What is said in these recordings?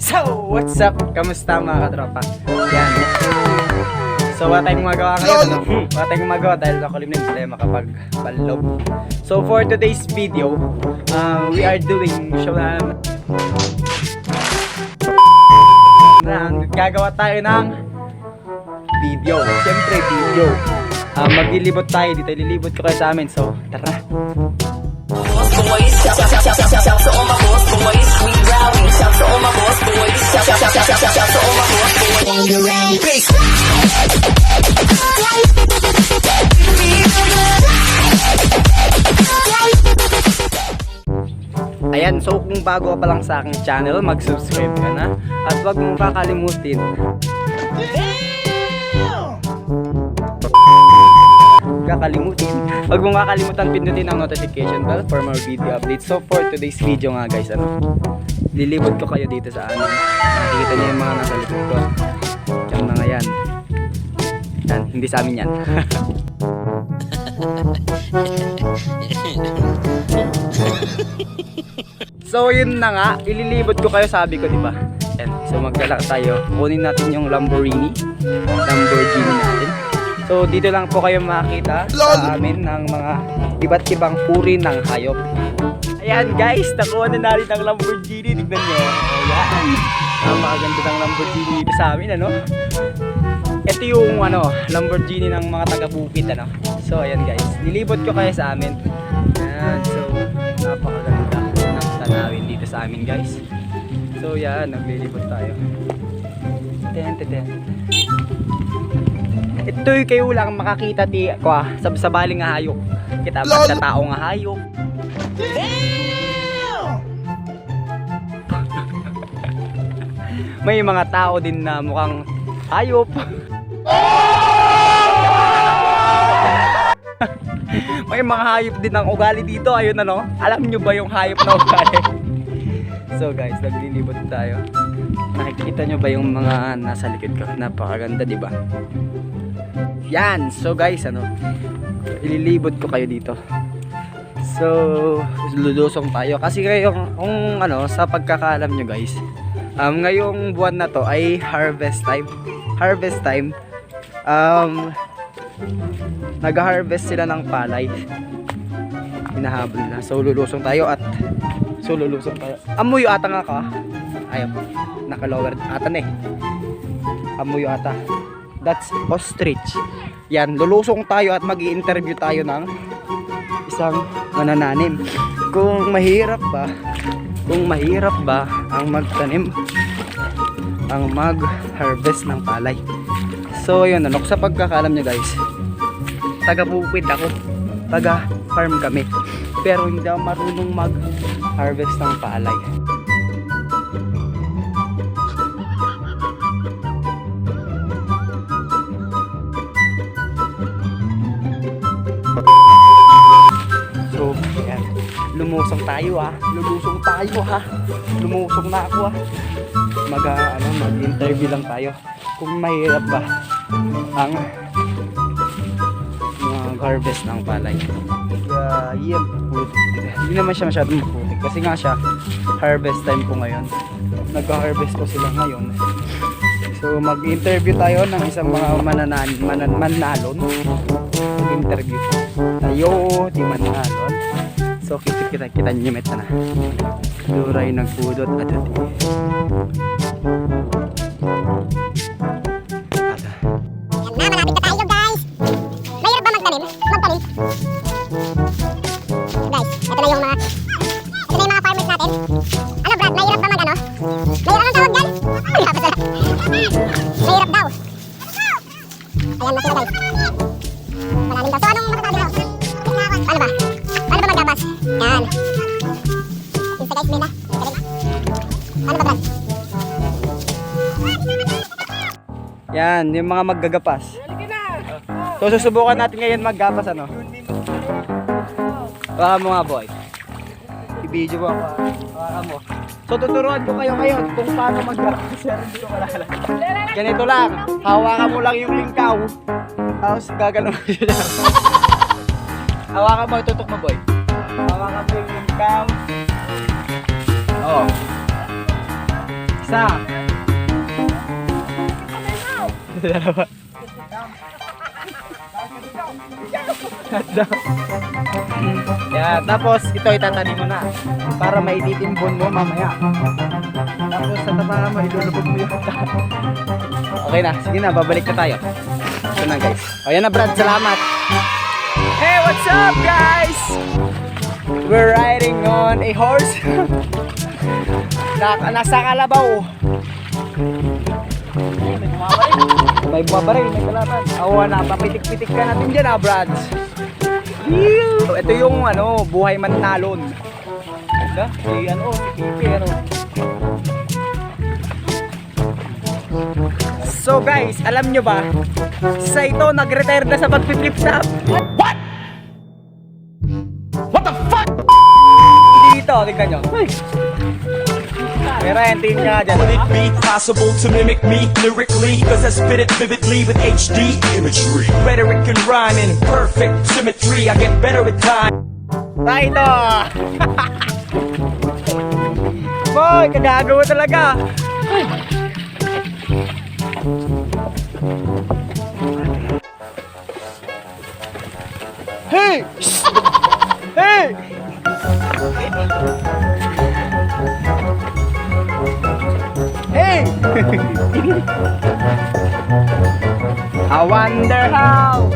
So, what's up? Kamusta mga katropa? Yan. So, wala tayong magawa ngayon. Hmm, Wala tayong magawa dahil nakulim na hindi tayo makapag-panlog. So, for today's video, uh, we are doing show na na gagawa tayo ng video. Siyempre, video. Uh, maglilibot tayo dito. Lilibot ko kayo sa amin. So, tara. Boys. Shout, shout, shout, shout, shout, to all my boss boys. We rowdy. Shout to all my boss boys. Shout, shout, shout, shout, shout, shout to all my boss boys. Ayan, so kung bago pa lang sa aking channel, mag-subscribe ka na. At huwag mong kakalimutin. Kakalimutin. Huwag mong kakalimutan pindutin ang notification bell for more video updates. So for today's video nga guys, ano, lilibot ko kayo dito sa ano. Nakikita niyo yung mga nasa likod ko. Yung mga yan. Yan, hindi sa amin yan. So yun na nga, ililibot ko kayo sabi ko, di ba? So magdala tayo. Kunin natin yung Lamborghini. Lamborghini. So dito lang po kayo makakita sa amin ng mga iba't ibang uri ng hayop. Ayan guys, nakuha na natin ang Lamborghini. Tignan nyo. Ayan. Napakaganda ng Lamborghini dito sa amin, ano? Ito yung ano, Lamborghini ng mga taga-bukid, ano? So ayan guys, nilibot ko kayo sa amin. Ayan, so napakaganda ng tanawin dito sa amin guys. So yan, naglilibot tayo. Ten, ten, ten. Ito kayo lang makakita ti kwa sa sabaling nga hayop. Kita ba sa tao nga hayop. May mga tao din na mukhang hayop. May mga hayop din ang ugali dito. Ayun ano. Alam nyo ba yung hayop na ugali? so guys, naglilibot tayo. Nakikita nyo ba yung mga nasa likod ko? Napakaganda, di ba? Yan. So guys, ano, ililibot ko kayo dito. So, lulusong tayo. Kasi ngayong, kung ano, sa pagkakaalam nyo guys, um, ngayong buwan na to ay harvest time. Harvest time. Um, nag-harvest sila ng palay. Hinahabol na. So, lulusong tayo at so, lulusong tayo. Amoy ata nga ka. Ayaw. Naka-lower ata na eh. Amoy ata. That's ostrich. Yan, lulusong tayo at mag interview tayo ng isang manananim. Kung mahirap ba, kung mahirap ba ang magtanim, ang mag-harvest ng palay. So, yun, ano, sa pagkakalam nyo guys, taga-bukid ako, taga-farm kami. Pero hindi ako marunong mag-harvest ng palay. Lumusong tayo ha. Lulusong tayo ha. Lumusong na ako ha. Mag, ah, ano, mag-interview lang tayo. Kung mahirap ba ang mag-harvest ng palay. Yeah, putik. Hindi naman siya masyadong maputik. Kasi nga siya, harvest time ko ngayon. Nag-harvest ko sila ngayon. So, mag-interview tayo ng isang mga mananan, manan, manalon. Mag-interview. Tayo, di manalon. So, kita kita kita niyo meta na. Duray nagpudot at at. Ada. Yan na, malapit tayo guys. Mahirap ba magtanim? Magtanim? Guys, ito na yung mga ito na mga farmers natin. Ano Brad, mahirap ba mag ano? Mahirap ang tawag dyan? Mahirap daw. Ayan na guys. Malalim daw. So anong Yan. Isa guys, may na. Paano ba Brad? Yan, yung mga maggagapas. So, susubukan natin ngayon maggapas ano. Baka mo nga boy. I-video mo ako. Baka mo. So, tuturuan ko kayo ngayon kung paano maggapas. Sir, hindi ko malala. Ganito lang. Hawakan mo lang yung lingkaw. Tapos mo siya. Hawakan mo, tutok mo boy. Mo yung lingkaw. Oo. Isa. Dalawa. Yan, tapos ito itatanim mo na para maititimbon mo mamaya. Tapos sa tama mo, ilulubog mo yung Okay na, sige na, babalik na tayo. Ito na guys. O yan na Brad, salamat. Hey, what's up guys? We're riding on a horse. na, nasa Kalabaw. May bumabaril, may kalaban. Awa na, papitik-pitik ka natin dyan ah, Brad. So, ito yung ano, buhay mantalon. Ganda, si ano, si Pipi, ano. So guys, alam nyo ba? Sa ito, nag-retire na sa pag-flip top. What? What Dito, tingnan nyo. Pero yung team niya dyan. Would it be possible to mimic me lyrically? Cause I spit it vividly with HD imagery. Rhetoric and rhyme in perfect symmetry. I get better with time. Tayo! Boy, kagagawa talaga. Hey! Shh! Hey! I wonder how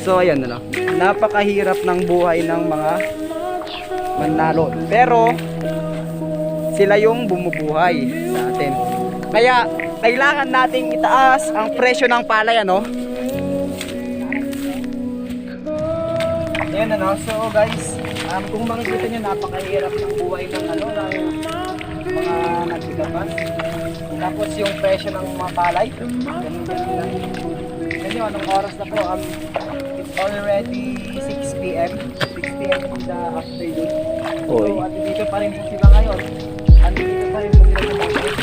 So ayan na lang. Napakahirap ng buhay ng mga manalo. Pero sila yung bumubuhay sa atin. Kaya kailangan nating itaas ang presyo ng palay ano. Ayan ano. So guys, um, kung makikita nyo napakahirap ng buhay ng ano ng mga nagsigapas. Tapos yung presyo ng mga palay. Ganun ganun lang. Yan yun, anong oras na po? Um, already 6 p.m. 6 p.m. in the afternoon. So, Oy. at dito pa rin po sila ngayon. Andito pa rin po sila sa market.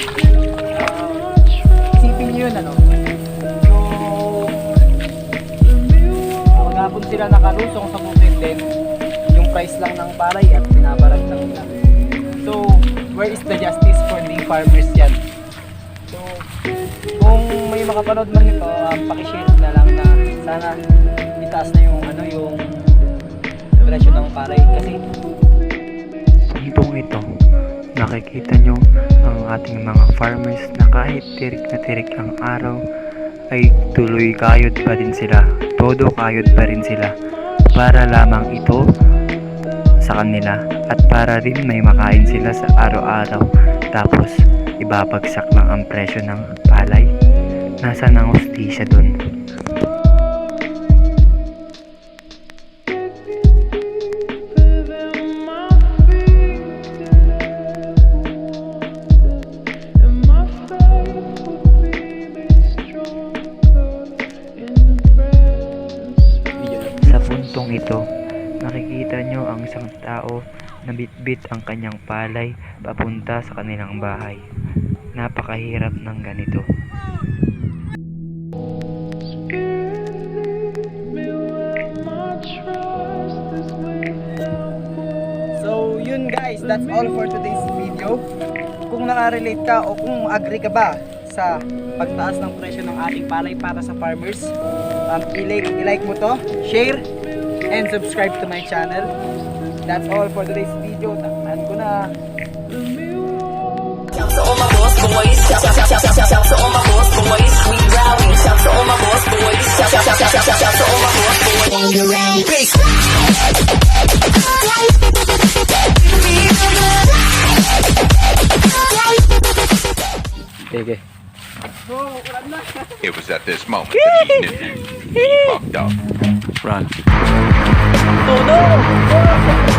Um, isipin nyo yun, ano? Yung maghapon sila nakalusong sa bukid din, yung price lang ng palay at binabarat lang nila. So, where is the justice for the farmers yan? So, kung may makapanood man nito, um, pakishare na lang na sana itaas na yung ano yung presyo ng palay kasi Puntong ito, nakikita nyo ang ating mga farmers na kahit tirik na tirik ang araw ay tuloy kayod pa din sila. Todo kayod pa rin sila. Para lamang ito sa kanila at para rin may makain sila sa araw-araw. Tapos, ibabagsak lang ang presyo ng palay. Nasa ang hustisya dun? Tao na bitbit ang kanyang palay papunta sa kanilang bahay. Napakahirap ng ganito. So yun guys, that's all for today's video. Kung nakarelate ka o kung agree ka ba sa pagtaas ng presyo ng ating palay para sa farmers, um, i-like, i-like mo to, share, and subscribe to my channel. That's all for today's video. Takpan ko na. Shout to all my boss boys. Shout, shout, shout, shout, shout, shout to all my boss boys. We rowdy. Shout to all my boss boys. Shout, shout, shout, shout, shout, shout, shout to all my boss boys. Sige. It was at this moment that he knew he fucked up. Run. Oh no! Oh,